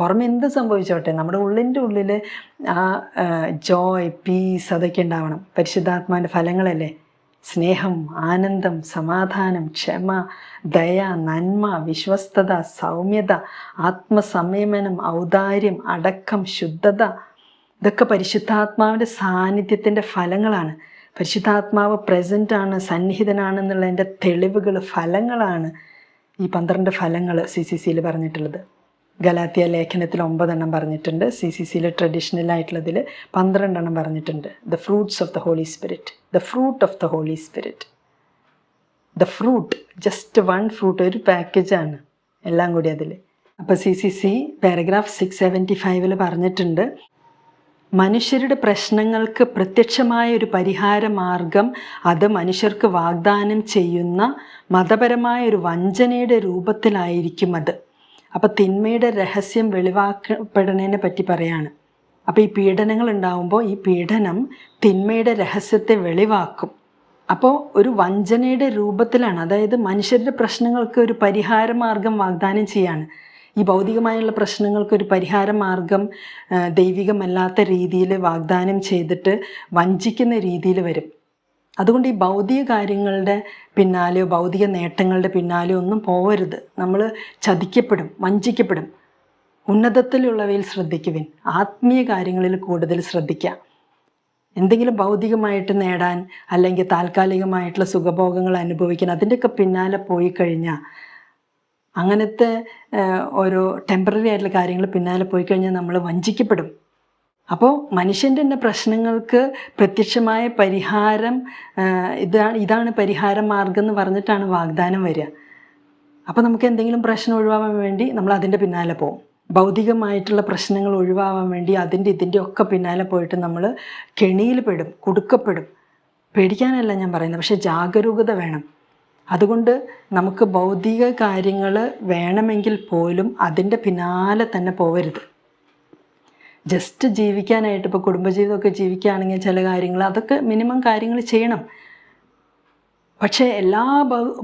പുറമെ എന്ത് സംഭവിച്ചോട്ടെ? നമ്മുടെ ഉള്ളിന്റെ ഉള്ളിൽ ആ ജോയ് പീസ് അതൊക്കെ ഉണ്ടാവണം. പരിശുദ്ധാത്മാവിന്റെ ഫലങ്ങളല്ലേ? സ്നേഹം ആനന്ദം സമാധാനം ക്ഷമ ദയ നന്മ വിശ്വസ്തത സൗമ്യത ആത്മസംയമനം ഔദാര്യം അടക്കം ശുദ്ധത. ഇതൊക്കെ പരിശുദ്ധാത്മാവിന്റെ സാന്നിധ്യത്തിന്റെ ഫലങ്ങളാണ്. പരിശുദ്ധാത്മാവ് പ്രസന്റാണ് സന്നിഹിതനാണെന്നുള്ളതിന്റെ തെളിവുകൾ ഫലങ്ങളാണ് ഈ പന്ത്രണ്ട് ഫലങ്ങൾ സി സി സിയിൽ പറഞ്ഞിട്ടുള്ളത്. ഗലാത്തിയ ലേഖനത്തിൽ ഒമ്പതെണ്ണം പറഞ്ഞിട്ടുണ്ട്. സി സി സിയിൽ ട്രഡീഷണൽ ആയിട്ടുള്ളതിൽ പന്ത്രണ്ടെണ്ണം പറഞ്ഞിട്ടുണ്ട്. The fruits of the holy spirit the fruit of the holy spirit the fruit just one fruit ഒരു പാക്കേജാണ് എല്ലാം കൂടി അതിൽ അപ്പോൾ C C C paragraph six seventy ഫൈവിൽ പറഞ്ഞിട്ടുണ്ട്. മനുഷ്യരുടെ പ്രശ്നങ്ങൾക്ക് പ്രത്യക്ഷമായ ഒരു പരിഹാര മാർഗം അത് മനുഷ്യർക്ക് വാഗ്ദാനം ചെയ്യുന്ന മതപരമായ ഒരു വഞ്ചനയുടെ രൂപത്തിലായിരിക്കും അത്. അപ്പോൾ തിന്മയുടെ രഹസ്യം വെളിവാക്കപ്പെടുന്നതിനെ പറ്റി പറയാണ്. അപ്പോൾ ഈ പീഡനങ്ങൾ ഉണ്ടാകുമ്പോൾ ഈ പീഡനം തിന്മയുടെ രഹസ്യത്തെ വെളിവാക്കും. അപ്പോൾ ഒരു വഞ്ചനയുടെ രൂപത്തിലാണ് അതായത് മനുഷ്യരുടെ പ്രശ്നങ്ങൾക്ക് ഒരു പരിഹാര മാർഗം വാഗ്ദാനം ചെയ്യാണ്. ഈ ഭൗതികമായുള്ള പ്രശ്നങ്ങൾക്ക് ഒരു പരിഹാര മാർഗം ദൈവികമല്ലാത്ത രീതിയിൽ വാഗ്ദാനം ചെയ്തിട്ട് വഞ്ചിക്കുന്ന രീതിയിൽ വരും. അതുകൊണ്ട് ഈ ഭൗതിക കാര്യങ്ങളുടെ പിന്നാലെയോ ഭൗതിക നേട്ടങ്ങളുടെ പിന്നാലെയോ ഒന്നും പോവരുത്. നമ്മൾ ചതിക്കപ്പെടും വഞ്ചിക്കപ്പെടും. ഉന്നതത്തിലുള്ളവയിൽ ശ്രദ്ധിക്കുവിൻ. ആത്മീയ കാര്യങ്ങളിൽ കൂടുതൽ ശ്രദ്ധിക്കുക എന്തെങ്കിലും ഭൗതികമായിട്ട് നേടാൻ അല്ലെങ്കിൽ താൽക്കാലികമായിട്ടുള്ള സുഖഭോഗങ്ങൾ അനുഭവിക്കാൻ അതിന്റെയൊക്കെ പിന്നാലെ പോയി കഴിഞ്ഞാൽ അങ്ങനത്തെ ഓരോ ടെമ്പററി ആയിട്ടുള്ള കാര്യങ്ങൾ പിന്നാലെ പോയി കഴിഞ്ഞാൽ നമ്മൾ വഞ്ചിക്കപ്പെടും. അപ്പോൾ മനുഷ്യന്റെ തന്നെ പ്രശ്നങ്ങൾക്ക് പ്രത്യക്ഷമായ പരിഹാരം ഇതാണ് ഇതാണ് പരിഹാര മാർഗം എന്ന് പറഞ്ഞിട്ടാണ് വാഗ്ദാനം വരിക. അപ്പോൾ നമുക്ക് എന്തെങ്കിലും പ്രശ്നം ഒഴിവാകാൻ വേണ്ടി നമ്മൾ അതിന്റെ പിന്നാലെ പോകും ഭൗതികമായിട്ടുള്ള പ്രശ്നങ്ങൾ ഒഴിവാകാൻ വേണ്ടി അതിന്റെ ഇതിന്റെ ഒക്കെ പിന്നാലെ പോയിട്ട് നമ്മൾ കെണിയിൽ പെടും കുടുക്കപ്പെടും. പേടിക്കാനല്ല ഞാൻ പറയുന്നത് പക്ഷേ ജാഗരൂകത വേണം. അതുകൊണ്ട് നമുക്ക് ഭൗതിക കാര്യങ്ങൾ വേണമെങ്കിൽ പോലും അതിന്റെ പിന്നാലെ തന്നെ പോവരുത്. ജസ്റ്റ് ജീവിക്കാനായിട്ട് ഇപ്പോൾ കുടുംബജീവിതമൊക്കെ ജീവിക്കുകയാണെങ്കിൽ ചില കാര്യങ്ങൾ അതൊക്കെ മിനിമം കാര്യങ്ങൾ ചെയ്യണം. പക്ഷേ എല്ലാ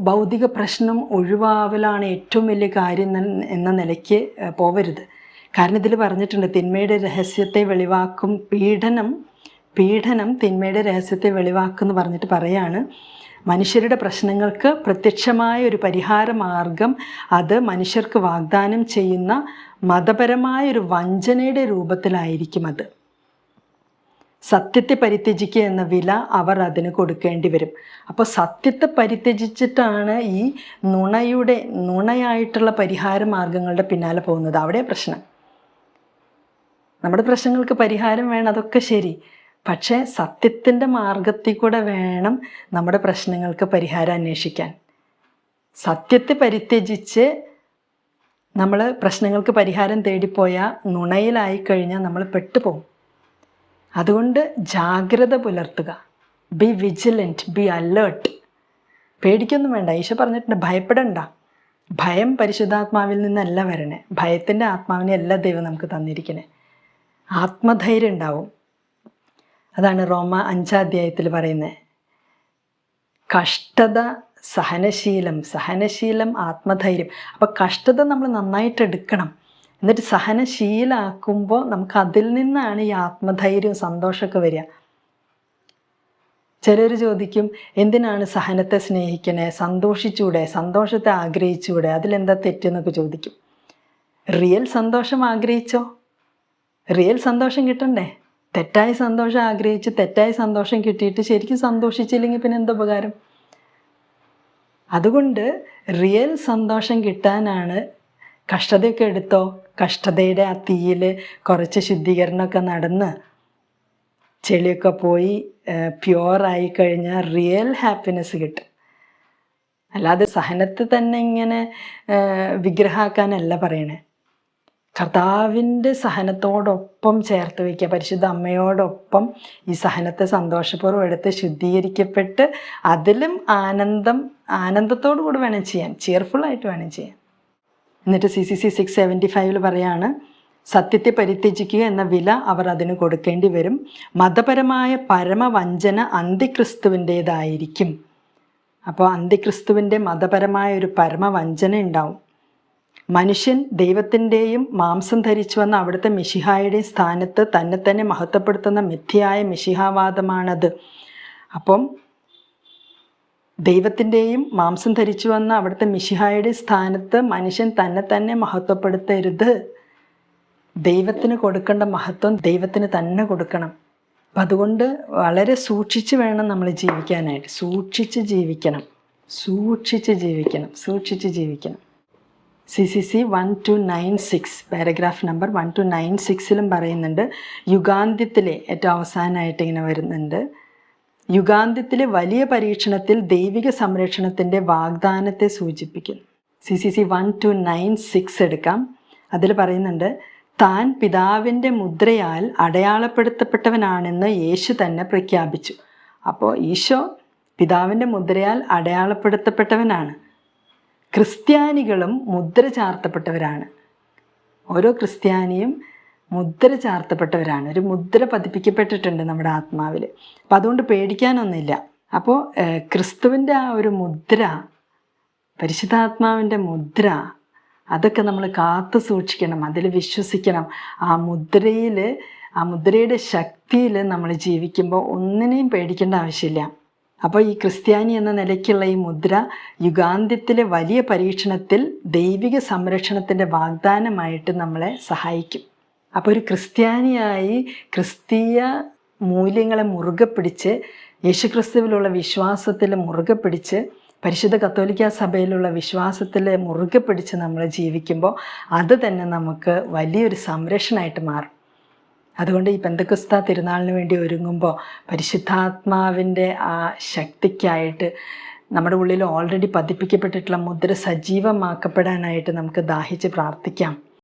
ഭൗതിക പ്രശ്നം ഒഴിവാവലാണ് ഏറ്റവും വലിയ കാര്യം എന്ന നിലയ്ക്ക് പോവരുത്. കാരണം ഇതിൽ പറഞ്ഞിട്ടുണ്ട് തിന്മയുടെ രഹസ്യത്തെ വെളിവാക്കും പീഡനം പീഡനം തിന്മയുടെ രഹസ്യത്തെ വെളിവാക്കുമെന്ന് പറഞ്ഞിട്ട് പറയാണ്. മനുഷ്യരുടെ പ്രശ്നങ്ങൾക്ക് പ്രത്യക്ഷമായ ഒരു പരിഹാര മാർഗം അത് മനുഷ്യർക്ക് വാഗ്ദാനം ചെയ്യുന്ന മതപരമായ ഒരു വഞ്ചനയുടെ രൂപത്തിലായിരിക്കും അത്. സത്യത്തെ പരിത്യജിക്കുക എന്ന വില അവർ അതിന് കൊടുക്കേണ്ടി വരും. അപ്പോൾ സത്യത്തെ പരിത്യജിച്ചിട്ടാണ് ഈ നുണയുടെ നുണയായിട്ടുള്ള പരിഹാര മാർഗങ്ങളുടെ പിന്നാലെ പോകുന്നത്. അവിടെ പ്രശ്നം. നമ്മുടെ പ്രശ്നങ്ങൾക്ക് പരിഹാരം വേണം അതൊക്കെ ശരി. പക്ഷേ സത്യത്തിന്റെ മാർഗത്തിൽ കൂടെ വേണം നമ്മുടെ പ്രശ്നങ്ങൾക്ക് പരിഹാരം അന്വേഷിക്കാൻ. സത്യത്തെ പരിത്യജിച്ച് നമ്മൾ പ്രശ്നങ്ങൾക്ക് പരിഹാരം തേടിപ്പോയാൽ നുണയിലായി കഴിഞ്ഞാൽ നമ്മൾ പെട്ടുപോകും. അതുകൊണ്ട് ജാഗ്രത പുലർത്തുക. ബി വിജിലന്റ് ബി അലേർട്ട് പേടിക്കൊന്നും വേണ്ട. ഈശോ പറഞ്ഞിട്ടുണ്ട് ഭയപ്പെടണ്ട. ഭയം പരിശുദ്ധാത്മാവിൽ നിന്നല്ല വരണേ. ഭയത്തിന്റെ ആത്മാവിനെ എല്ലാ ദൈവം നമുക്ക് തന്നിരിക്കണേ. ആത്മധൈര്യം ഉണ്ടാവും. അതാണ് റോമ അഞ്ചാം അധ്യായത്തിൽ പറയുന്നത് കഷ്ടത സഹനശീലം സഹനശീലം ആത്മധൈര്യം. അപ്പോൾ കഷ്ടത നമ്മൾ നന്നായിട്ട് എടുക്കണം. എന്നിട്ട് സഹനശീലാക്കുമ്പോൾ നമുക്ക് അതിൽ നിന്നാണ് ഈ ആത്മധൈര്യവും സന്തോഷമൊക്കെ വരിക. ചിലർ ചോദിക്കും എന്തിനാണ് സഹനത്തെ സ്നേഹിക്കണേ? സന്തോഷിച്ചൂടെ? സന്തോഷത്തെ ആഗ്രഹിച്ചൂടെ? അതിലെന്താ തെറ്റെന്നൊക്കെ ചോദിക്കും. റിയൽ സന്തോഷം ആഗ്രഹിച്ചോ? റിയൽ സന്തോഷം കിട്ടണ്ടേ? തെറ്റായ സന്തോഷം ആഗ്രഹിച്ച് തെറ്റായ സന്തോഷം കിട്ടിയിട്ട് ശരിക്കും സന്തോഷിച്ചില്ലെങ്കിൽ പിന്നെ എന്താ ഉപകാരം? അതുകൊണ്ട് റിയൽ സന്തോഷം കിട്ടാനാണ് കഷ്ടതയൊക്കെ എടുത്തോ? കഷ്ടതയുടെ ആ തീയിൽ കുറച്ച് ശുദ്ധീകരണമൊക്കെ നടന്ന് ചെളിയൊക്കെ പോയി പ്യുവറായി കഴിഞ്ഞാൽ റിയൽ ഹാപ്പിനെസ് കിട്ടും. അല്ലാതെ സഹനത്തെ തന്നെ ഇങ്ങനെ വിഗ്രഹാക്കാനല്ല പറയണേ. കർത്താവിന്റെ സഹനത്തോടൊപ്പം ചേർത്ത് വയ്ക്കുക. പരിശുദ്ധ അമ്മയോടൊപ്പം ഈ സഹനത്തെ സന്തോഷപൂർവം എടുത്ത് ശുദ്ധീകരിക്കപ്പെട്ട് അതിലും ആനന്ദം ആനന്ദത്തോടു കൂടി വേണം ചെയ്യാൻ. ചിയർഫുള്ളായിട്ട് വേണം ചെയ്യാൻ. എന്നിട്ട് C C C six seventy ഫൈവിൽ പറയാണ് സത്യത്തെ പരിത്യജിക്കുക എന്ന വില അവർ അതിന് കൊടുക്കേണ്ടി വരും. മതപരമായ പരമവഞ്ചന അന്തിക്രിസ്തുവിന്റേതായിരിക്കും. അപ്പോൾ അന്തിക്രിസ്തുവിന്റെ മതപരമായ ഒരു പരമവഞ്ചന ഉണ്ടാവും. മനുഷ്യൻ ദൈവത്തിന്റെയും മാംസം ധരിച്ചു വന്ന അവിടുത്തെ മിഷിഹായുടെയും സ്ഥാനത്ത് തന്നെ തന്നെ മഹത്വപ്പെടുത്തുന്ന മിഥ്യയായ മിഷിഹാവാദമാണത് അപ്പം ദൈവത്തിന്റെയും മാംസം ധരിച്ചു വന്ന അവിടുത്തെ മിഷിഹായുടെ സ്ഥാനത്ത് മനുഷ്യൻ തന്നെ തന്നെ മഹത്വപ്പെടുത്തരുത്. ദൈവത്തിന് കൊടുക്കേണ്ട മഹത്വം ദൈവത്തിന് തന്നെ കൊടുക്കണം. അപ്പം അതുകൊണ്ട് വളരെ സൂക്ഷിച്ച് വേണം നമ്മൾ ജീവിക്കാനായിട്ട്. സൂക്ഷിച്ച് ജീവിക്കണം. സൂക്ഷിച്ച് ജീവിക്കണം. സൂക്ഷിച്ച് ജീവിക്കണം. C C C one two nine six paragraph number one two nine സിക്സിലും പറയുന്നുണ്ട്. യുഗാന്ത്യത്തിലെ ഏറ്റവും അവസാനമായിട്ട് ഇങ്ങനെ വരുന്നുണ്ട്. യുഗാന്ത്യത്തിലെ വലിയ പരീക്ഷണത്തിൽ ദൈവിക സംരക്ഷണത്തിന്റെ വാഗ്ദാനത്തെ സൂചിപ്പിക്കുന്നു C C C one two nine six എടുക്കാം. അതിൽ പറയുന്നുണ്ട് താൻ പിതാവിന്റെ മുദ്രയാൽ അടയാളപ്പെടുത്തപ്പെട്ടവനാണെന്ന് യേശു തന്നെ പ്രഖ്യാപിച്ചു. അപ്പോൾ ഈശോ പിതാവിന്റെ മുദ്രയാൽ അടയാളപ്പെടുത്തപ്പെട്ടവനാണ്. ക്രിസ്ത്യാനികളും മുദ്ര ചാർത്തപ്പെട്ടവരാണ്. ഓരോ ക്രിസ്ത്യാനിയും മുദ്ര ചാർത്തപ്പെട്ടവരാണ്. ഒരു മുദ്ര പതിപ്പിക്കപ്പെട്ടിട്ടുണ്ട് നമ്മുടെ ആത്മാവിൽ അപ്പം അതുകൊണ്ട് പേടിക്കാനൊന്നുമില്ല. അപ്പോൾ ക്രിസ്തുവിന്റെ ആ ഒരു മുദ്ര പരിശുദ്ധാത്മാവിന്റെ മുദ്ര അതൊക്കെ നമ്മൾ കാത്തു സൂക്ഷിക്കണം അതിൽ വിശ്വസിക്കണം. ആ മുദ്രയിൽ ആ മുദ്രയുടെ ശക്തിയിൽ നമ്മൾ ജീവിക്കുമ്പോൾ ഒന്നിനെയും പേടിക്കേണ്ട ആവശ്യമില്ല. അപ്പോൾ ഈ ക്രിസ്ത്യാനി എന്ന നിലയ്ക്കുള്ള ഈ മുദ്ര യുഗാന്ത്യത്തിലെ വലിയ പരീക്ഷണത്തിൽ ദൈവിക സംരക്ഷണത്തിന്റെ വാഗ്ദാനമായിട്ട് നമ്മളെ സഹായിക്കും. അപ്പോൾ ഒരു ക്രിസ്ത്യാനിയായി ക്രിസ്തീയ മൂല്യങ്ങളെ മുറുകെ പിടിച്ച് യേശുക്രിസ്തുവിലുള്ള വിശ്വാസത്തിൽ മുറുകെ പിടിച്ച് പരിശുദ്ധ കത്തോലിക്ക സഭയിലുള്ള വിശ്വാസത്തിൽ മുറുകെ പിടിച്ച് നമ്മൾ ജീവിക്കുമ്പോൾ അത് തന്നെ നമുക്ക് വലിയൊരു സംരക്ഷണമായിട്ട് മാറും. അതുകൊണ്ട് ഈ പെന്തക്കുസ്ത തിരുനാളിന് വേണ്ടി ഒരുങ്ങുമ്പോൾ പരിശുദ്ധാത്മാവിന്റെ ആ ശക്തിക്കായിട്ട് നമ്മുടെ ഉള്ളിൽ ഓൾറെഡി പതിപ്പിക്കപ്പെട്ടിട്ടുള്ള മുദ്ര സജീവമാക്കപ്പെടാനായിട്ട് നമുക്ക് ദാഹിച്ച് പ്രാർത്ഥിക്കാം.